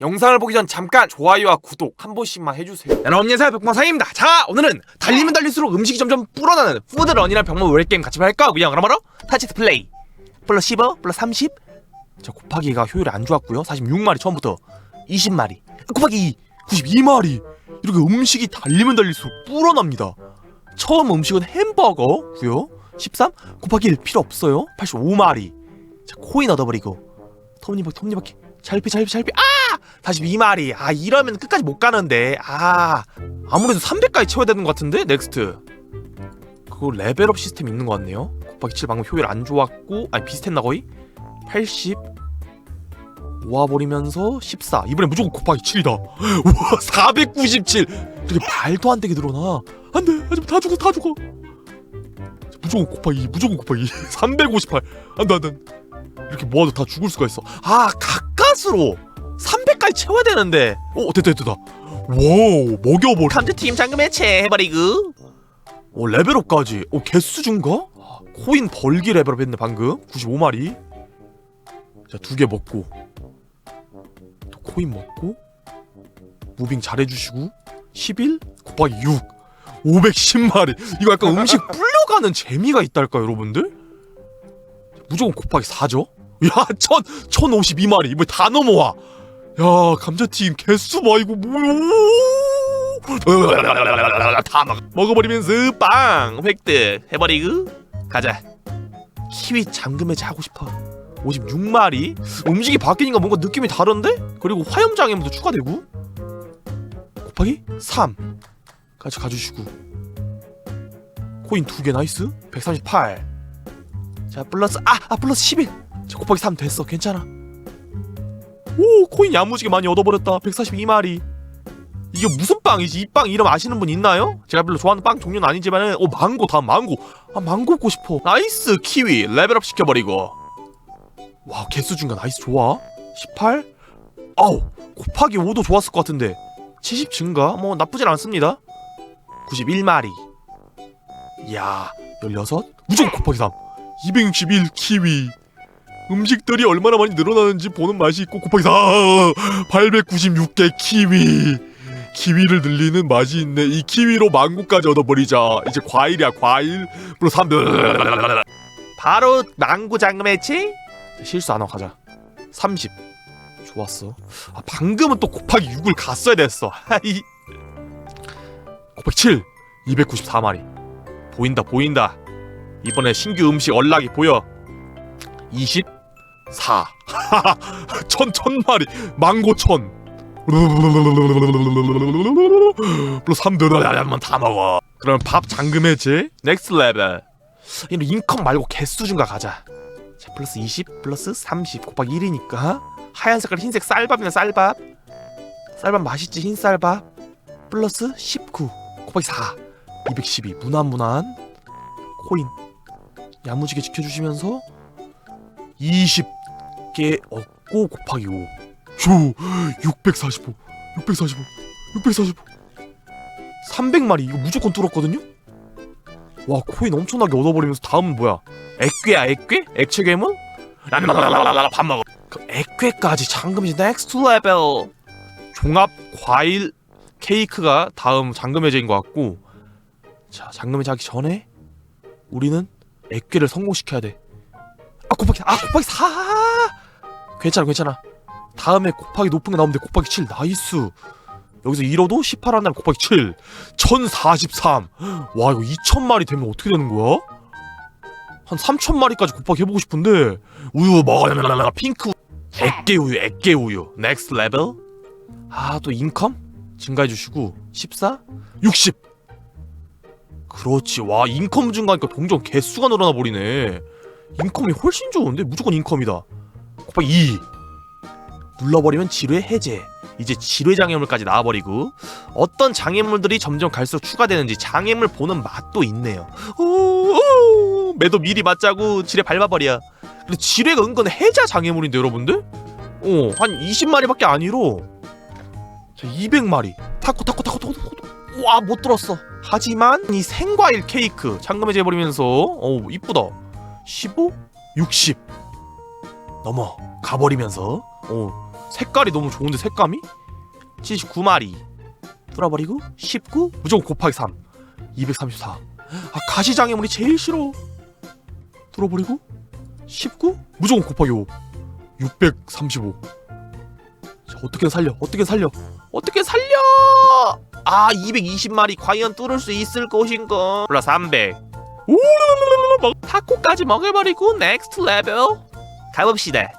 영상을 보기 전 잠깐 좋아요와 구독 한 번씩만 해주세요. 여러분 안녕하세요. 백봉사입니다. 자 오늘은 달리면 달릴수록 음식이 점점 불어나는 푸드런이랑 병모 웰 게임 같이 할까? 하고요 그러므로 타치트 플레이. 플러스 15 플러스 30 자, 곱하기가 효율이 안 좋았고요. 46마리 처음부터 20마리 곱하기 2 92마리. 이렇게 음식이 달리면 달릴수록 불어납니다. 처음 음식은 햄버거고요. 13 곱하기 1 필요 없어요. 85마리. 자 코인 얻어버리고. 톱니바퀴 톱니바퀴. 잘피 잘피 잘피. 아 42마리 아 이러면 끝까지 못 가는데. 아 아무래도 300까지 채워야 되는 것 같은데 넥스트. 그거 레벨업 시스템 있는 것 같네요. 곱하기 7 방금 효율 안 좋았고 아니 비슷했나 거의? 80 모아버리면서 14 이번에 무조건 곱하기 7이다. 우와 497 이렇게 말도 안 되게 늘어나. 안돼 하지마 다 죽어 다 죽어. 무조건 곱하기 2 무조건 곱하기 2 358 안돼 안돼. 이렇게 모아도 다 죽을 수가 있어. 아 가까스로 300까지 채워야 되는데. 오 됐다 됐다 와우 먹여버려. 감자튀김 잠금 해체 해버리고. 오 레벨업까지. 오 개수 준가? 아, 코인 벌기 레벨업 했네 방금. 95마리. 자 두 개 먹고. 또 코인 먹고. 무빙 잘해주시고. 11 곱하기 6 510마리. 이거 약간 음식 불려가는 재미가 있달까 여러분들? 무조건 곱하기 4죠? 야, 천, 1052마리. 이번에 다 넘어와. 야, 감자튀김 개수 봐, 이거 뭐야. 다 먹, 먹어버리면서 빵! 획득. 해버리고. 가자. 키위 잠금해제 하고 싶어. 56마리. 음식이 바뀌니까 뭔가 느낌이 다른데? 그리고 화염장애물도 추가되고. 곱하기 3. 같이 가주시고. 코인 두 개 나이스. 138. 자, 플러스, 아, 아, 플러스 11. 자, 곱하기 3 됐어. 괜찮아. 오, 코인 야무지게 많이 얻어버렸다. 142마리. 이게 무슨 빵이지? 이 빵 이름 아시는 분 있나요? 제가 별로 좋아하는 빵 종류는 아니지만은 오 망고 다음 망고. 아 망고 먹고 싶어. 나이스 키위. 레벨업 시켜버리고. 와 개수 중가 나이스 좋아. 18 아우 곱하기 5도 좋았을 것 같은데. 70 증가? 뭐 나쁘진 않습니다. 91마리. 이야 16 무조건 곱하기 3 261 키위 음식들이 얼마나 많이 늘어나는지 보는 맛이 있고 곱하기 4 896개 키위. 키위를 늘리는 맛이 있네. 이 키위로 망고까지 얻어버리자. 이제 과일이야 과일. 플러스 3 바로 망고 장금 해치 실수 안 하고 가자. 30 좋았어. 아 방금은 또 곱하기 6을 갔어야 됐어. 하이. 곱하기 7 294마리. 보인다 보인다. 이번에 신규 음식 언락이 보여 24 천 천 마리. 망고 천. 플러스 3드 한번 다 먹어. 그럼 밥 잠금 해제 넥스트 레벨 이런 인컴 말고 개수 준가 가자. 자 플러스 20 플러스 30 곱하기 1이니까. 하얀 색깔 흰색 쌀밥이나 쌀밥. 쌀밥 맛있지 흰 쌀밥? 플러스 19 곱하기 4 212 무난 무난. 코인. 야무지게 지켜주시면서 20 개 얻고 곱하기 5조645 645 645 300마리. 이거 무조건 뚫었거든요? 와 코인 엄청나게 얻어버리면서 다음은 뭐야? 액괴야 액괴? 액체 괴물? 라라라라라라 밥 먹어. 그 액괴까지 잠금이 넥스트 레벨. 종합 과일 케이크가 다음 잠금 해제인 것 같고. 자 잠금 해제 하기 전에 우리는 액괴를 성공시켜야 돼. 아 곱하기 아 곱하기 4 괜찮아 괜찮아. 다음에 곱하기 높은 게 나오면 돼. 곱하기 7 나이스. 여기서 잃어도 18 한다면 곱하기 7 1043 와 이거 2000마리 되면 어떻게 되는 거야? 한 3000마리까지 곱하기 해보고 싶은데. 우유 먹어 핑크 액계 우유. 액계 우유 넥스트 레벨 아 또 인컴? 증가해 주시고. 14 60 그렇지. 와 인컴 증가하니까 동전 개수가 늘어나 버리네. 인컴이 훨씬 좋은데? 무조건 인컴이다 곱하기 2 눌러버리면 지뢰 해제. 이제 지뢰 장애물까지 나와버리고 어떤 장애물들이 점점 갈수록 추가되는지 장애물 보는 맛도 있네요. 매도 미리 맞자고 지뢰 밟아버려. 근데 지뢰가 은근 해자 장애물인데 여러분들? 어 한 20마리밖에 안 잃어. 자 200마리. 타코 타코 타코 타코 타코. 와 못 들었어. 하지만 이 생과일 케이크 잠금 해제 해버리면서 어우 이쁘다. 15 60 넘어. 가버리면서. 어 색깔이 너무 좋은데 색감이? 79마리. 뚫어버리고 19 무조건 곱하기 3 234 아 가시장애물이 제일 싫어. 뚫어버리고 19 무조건 곱하기 5 635 자 어떻게 살려 어떻게 살려. 어떻게 살려! 아 220마리 과연 뚫을 수 있을 것인가? 몰라 300 오! 타코까지 먹어버리고 넥스트 레벨 가봅시다.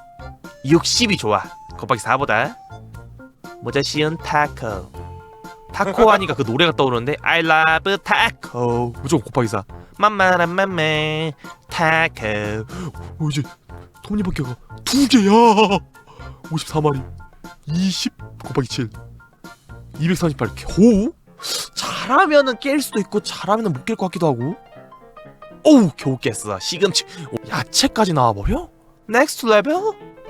60이 좋아. 곱하기 4보다. 모자 씌운 타코. 타코 하니까 그 노래가 떠오르는데 I love taco. 무조건 곱하기 4 맘마람맘마. 타코. 어 이제 톱니바퀴가 두 개야. 54마리. 20 곱하기 7 238 겨우? 잘하면은 깰 수도 있고 잘하면은 못 깰 것 같기도 하고. 어우 겨우 깼어. 시금치. 오, 야채까지 나와버려? 넥스트 레벨?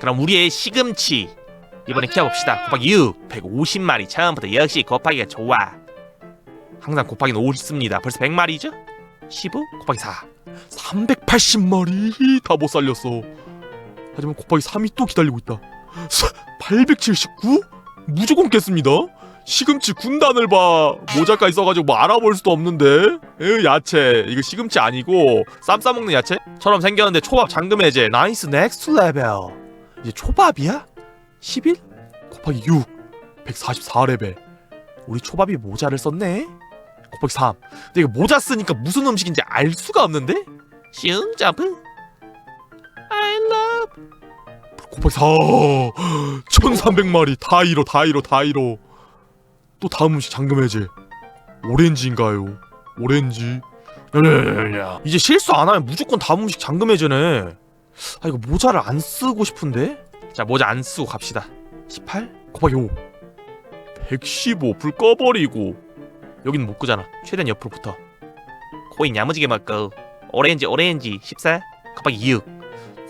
그럼 우리의 시금치. 이번에 키워봅시다. 곱하기 6 150마리. 처음부터 역시 곱하기가 좋아. 항상 곱하기는 50습니다. 벌써 100마리죠? 15 곱하기 4 380마리. 다 못 살렸어. 하지만 곱하기 3이 또 기다리고 있다. 879? 무조건 깼습니다 시금치 군단을 봐. 모자까지 써가지고 뭐 알아볼 수도 없는데. 에 야채. 이거 시금치 아니고 쌈 싸먹는 야채처럼 생겼는데 초밥 잠금 해제 나이스 넥스트 레벨. 이제 초밥이야? 11 곱하기 6 144레벨. 우리 초밥이 모자를 썼네. 곱하기 3 근데 이거 모자 쓰니까 무슨 음식인지 알 수가 없는데? 쉬운 점프. I love. 곱하기 4 1300마리. 다 잃어 다 잃어 다 잃어 또 다음 음식 잠금 해제. 오렌지인가요? 오렌지. 이제 실수 안 하면 무조건 다음 음식 잠금 해제네. 아 이거 모자를 안 쓰고 싶은데? 자 모자 안 쓰고 갑시다. 18 곱하기 5 115 불 꺼버리고. 여기는 못 끄잖아. 최대한 옆으로 붙어. 코인 야무지게 먹고. 오렌지 오렌지. 14 곱하기 6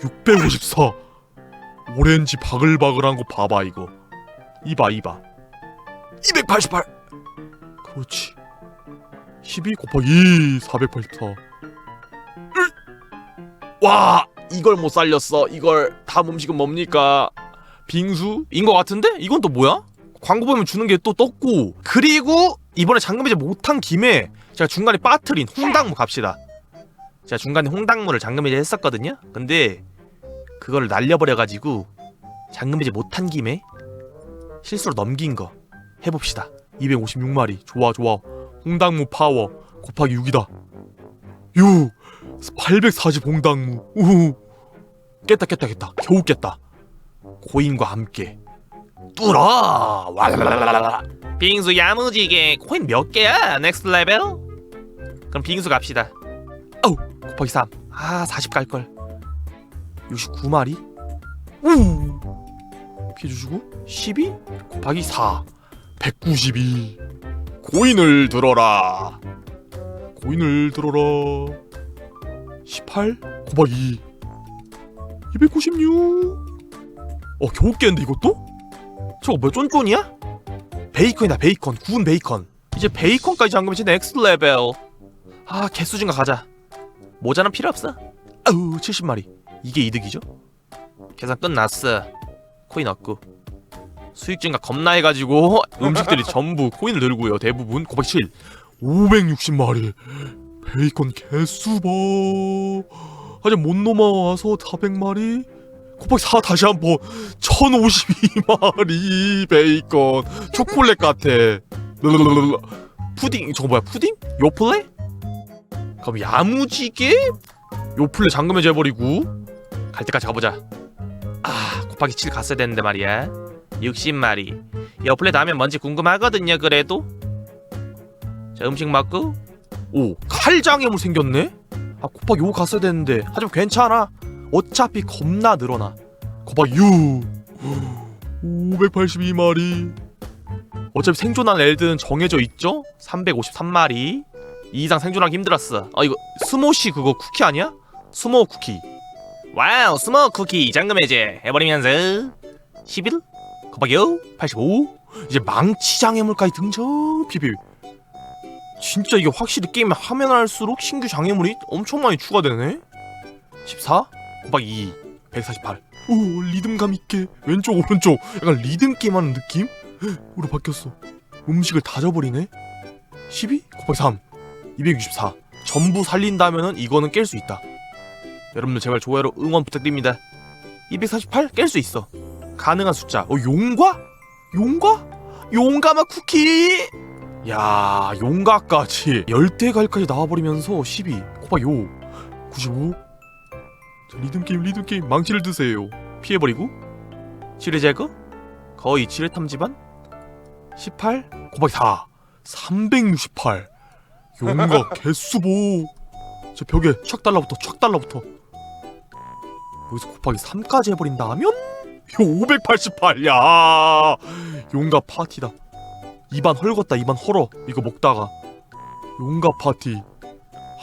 654 오렌지 바글바글한 거 봐봐 이거. 이봐 이봐 288 그렇지. 12 곱하기 2 484와 이걸 못 살렸어. 이걸 다음 음식은 뭡니까? 빙수인 것 같은데? 이건 또 뭐야? 광고 보면 주는 게 또 떴고. 그리고 이번에 잠금 이제 못한 김에 제가 중간에 빠트린 홍당무 갑시다. 제가 중간에 홍당무를 잠금 이제 했었거든요. 근데 그거를 날려버려가지고 잠금 이제 못한 김에 실수로 넘긴 거 해봅시다. 256마리. 좋아 좋아. 홍당무 파워 곱하기 6이다. 6 840 홍당무. 우후. 깼다 깼다 깼다. 겨우 깼다. 코인과 함께 뚫어! 왈랄랄랄라 빙수 야무지게. 코인 몇 개야? 넥스트 레벨? 그럼 빙수 갑시다. 어우 곱하기 3 아 40 갈 걸. 69마리? 우! 피해 주시고 12 곱하기 4 192 고인을 들어라. 고인을 들어라. 18 곱하기 2 296어 겨우 깼는데 이것도? 저거 뭐야 쫀쫀이야? 베이컨이다 베이컨. 구운 베이컨. 이제 베이컨까지 잠그면 이제 넥스트 레벨 아 개수 증가 가자. 모자는 필요 없어. 아우 70마리. 이게 이득이죠? 계산 끝났어. 코인 얻고 수익 증가 겁나 해가지고 음식들이 전부 코인을 들고요 대부분. 곱하기 7 560마리. 베이컨 개수 봐 하지만 못 넘어와서 400마리. 곱하기 4 다시 한번. 1052마리 베이컨. 초콜릿 르르르르르. 푸딩 저거 뭐야 푸딩? 요플레? 그럼 야무지게 요플레 잠금해 줘 버리고 갈 때까지 가보자. 아 곱하기 7 갔어야 되는데 말이야 60마리. 요플레 다음에 뭔지 궁금하거든요 그래도. 자 음식 먹고. 오 칼장애물 생겼네? 아 곱하기 5 갔어야 되는데. 하지만 괜찮아. 어차피 겁나 늘어나. 곱하기 6 582마리. 어차피 생존한 애들은 정해져 있죠? 353마리. 이 이상 생존하기 힘들었어. 아 이거 스모시 그거 쿠키 아니야? 스모 쿠키. 와우 스모 쿠키. 잠금 해제 해버리면서. 11 5 85 이제 망치 장애물까지 등장 비비 진짜 이게 확실히 게임에 하면 할수록 신규 장애물이 엄청 많이 추가되네? 14 곱하기 2 148 오 리듬감 있게. 왼쪽 오른쪽. 약간 리듬 게임 하는 느낌? 으로 바뀌었어. 음식을 다 져버리네? 12 곱하기 3 264 전부 살린다면은 이거는 깰 수 있다. 여러분들 제발 좋아요로 응원 부탁드립니다. 248 깰 수 있어 가능한 숫자. 어 용과? 용과? 용가마 쿠키? 야 용가까지. 열대갈까지 나와버리면서 12 곱하기 5 95 자, 리듬게임 리듬게임. 망치를 드세요. 피해버리고. 지뢰 제거? 거의 지뢰 탐지반 18 곱하기 4 368 용가 개수보. 저 벽에 촥 달라붙어 촥 달라붙어. 여기서 곱하기 3까지 해버린다면 588야. 용가 파티다. 입안 헐겁다 입안 헐어 이거 먹다가. 용가 파티.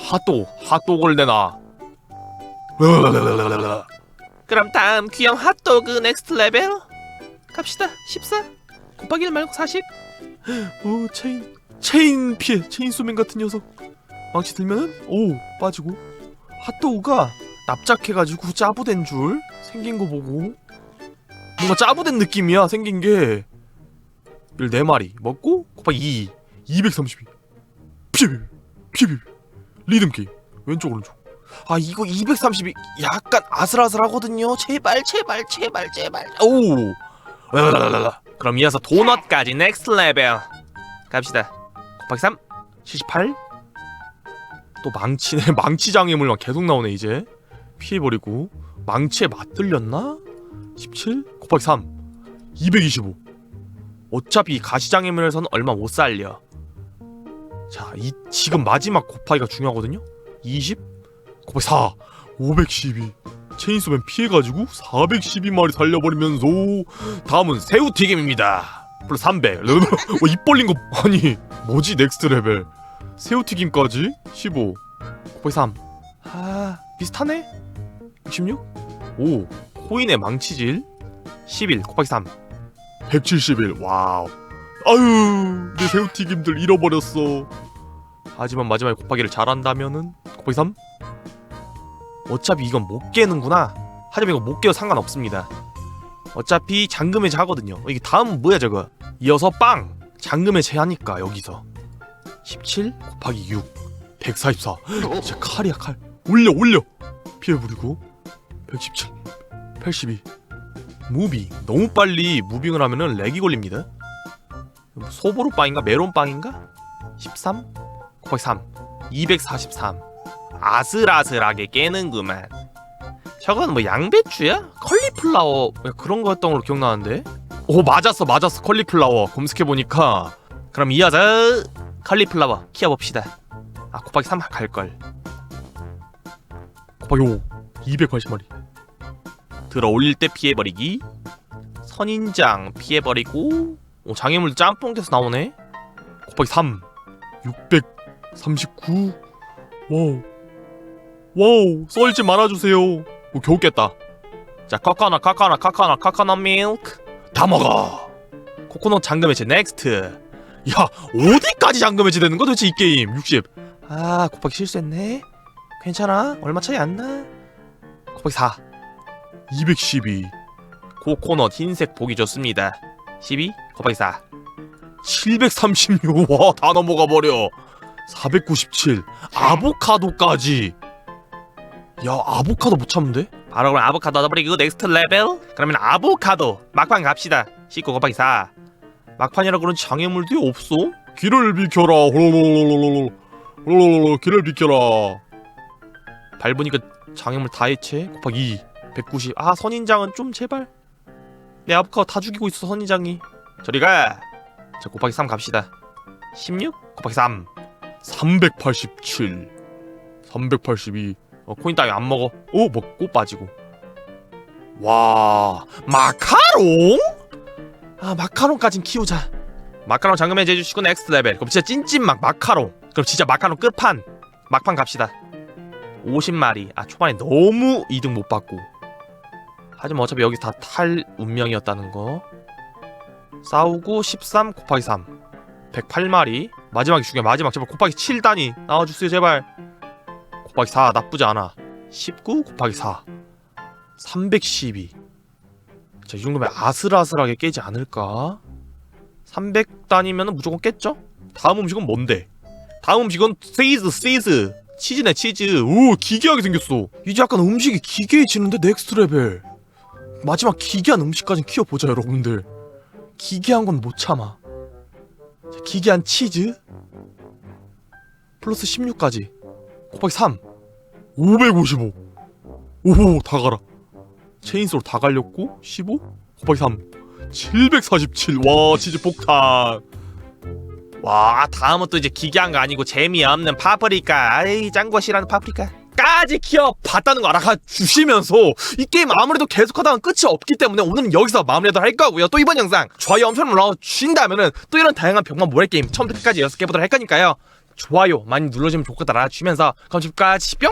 핫도 핫도그를 내놔. 그럼 다음 귀형 핫도그 넥스트 레벨 갑시다 14 곱하기 1 말고 40 오 체인 체인 피해 체인소맨 같은 녀석 망치 들면은 오 빠지고 핫도그가 납작해가지고 짜부된 줄 생긴 거 보고 뭔가 짜부된 느낌이야 생긴 게. 이걸 네 마리. 먹고 곱하기 2 232 피비 피비. 리듬 게임 왼쪽 오른쪽. 아 이거 232 약간 아슬아슬하거든요. 제발 제발 제발 제발. 오! 라라라라 그럼 이어서 도넛까지 넥스트 레벨 갑시다. 곱하기 3 78? 또 망치네 망치 장애물 막 계속 나오네 이제. 피해버리고. 망치에 맞들렸나? 17 곱하기 3 225 어차피 가시장애물에서는 얼마 못 살려. 자 이 지금 마지막 곱하기가 중요하거든요. 20 곱하기 4 512 체인소맨 피해가지고 412마리 살려버리면서 다음은 새우튀김입니다. 플러스 300 어, 입 벌린 거 아니 뭐지 넥스트 레벨? 새우튀김까지? 15 곱하기 3 아 비슷하네. 66 5 코인의 망치질? 11 곱하기 3 171 와우. 아유 내 새우튀김들 잃어버렸어. 하지만 마지막에 곱하기를 잘한다면은 곱하기 3 어차피 이건 못 깨는구나. 하지만 이거 못 깨도 상관없습니다. 어차피 잠금해제 하거든요. 이게 다음 뭐야 저거? 이어서 빵! 잠금해제 하니까 여기서. 17 곱하기 6 144 진짜 칼이야 칼. 올려 올려! 피해 부리고. 117 82 무빙. 너무 빨리 무빙을 하면은 렉이 걸립니다. 소보루 빵인가? 메론 빵인가? 13 곱하기 3 243 아슬아슬하게 깨는구만. 저건 뭐 양배추야? 컬리플라워. 그런 거였던 걸로 기억나는데? 오 맞았어 맞았어. 컬리플라워. 검색해보니까. 그럼 이어서 컬리플라워 키워봅시다. 아 곱하기 3 갈걸. 곱하기 5 280마리 들어 올릴 때 피해버리기. 선인장 피해버리고. 오 장애물 짬뽕 돼서 나오네. 곱하기 3 639 와우. 와우. 썰지 말아주세요. 오 겨우 깼다. 자 카카나 카카나 카카나 카카나 밀크. 다 먹어. 코코넛 잠금 해제 넥스트. 야 어디까지 잠금 해제 되는 거 도대체 이 게임? 60아 곱하기 실수했네. 괜찮아? 얼마 차이 안나? 곱하기 4 212 코코넛 흰색 보기 좋습니다. 12 곱하기 4 736 와 다 넘어가 버려. 497 아보카도까지. 야 아보카도 못 참는데? 바로 그럼 아보카도 얻어버리고 넥스트 레벨 그러면 아보카도 막판 갑시다. 19 곱하기 4 막판이라 그런 장애물들이 없어? 길을 비켜라. 홀로로로로로로 홀로로로 길을 비켜라. 밟으니까 장애물 다 해체? 곱하기 2 190 아 선인장은 좀 제발. 내 아보카도 다 죽이고 있어 선인장이. 저리 가. 자 곱하기 3 갑시다. 16 곱하기 3 387 382 어, 코인 따위 안 먹어. 오 먹고 빠지고. 와 마카롱? 아 마카롱까진 키우자. 마카롱 잠금 해제 해 주시고 넥스트 레벨. 그럼 진짜 찐찐막 마카롱. 그럼 진짜 마카롱 끝판. 막판 갑시다. 50마리. 아 초반에 너무 이득 못 받고 하지만 어차피 여기 다 탈 운명이었다는 거 싸우고 13 곱하기 3 108마리 마지막이 중요해 마지막 제발 곱하기 7단위 나와주세요 제발 곱하기 4 나쁘지 않아 19 곱하기 4 312 자, 이 정도면 아슬아슬하게 깨지 않을까? 300단이면 무조건 깼죠? 다음 음식은 뭔데? 다음 음식은 치즈, 치즈. 치즈네, 치즈. 오, 기괴하게 생겼어. 이제 약간 음식이 기괴해지는데, 넥스트 레벨. 마지막 기괴한 음식까지 키워보자, 여러분들. 기괴한 건 못 참아. 자, 기괴한 치즈. 플러스 16까지. 곱하기 3. 555. 오, 다 가라. 체인소로 다 갈렸고 15 곱하기 3 747. 와 치즈 폭탄. 와 다음은 또 이제 기괴한 거 아니고 재미없는 파프리카 아이 싫어하는 파프리카 까지 키워 봤다는 거 알아가 주시면서 이 게임 아무래도 계속하다가 끝이 없기 때문에 오늘은 여기서 마무리하도록 할 거고요. 또 이번 영상 좋아요 엄청 눌러 주신다면은 또 이런 다양한 병만 모래 게임 처음부터 끝까지 6개 보도록 할 거니까요. 좋아요 많이 눌러주면 좋겠다 알아주시면서 그럼 지금까지 뿅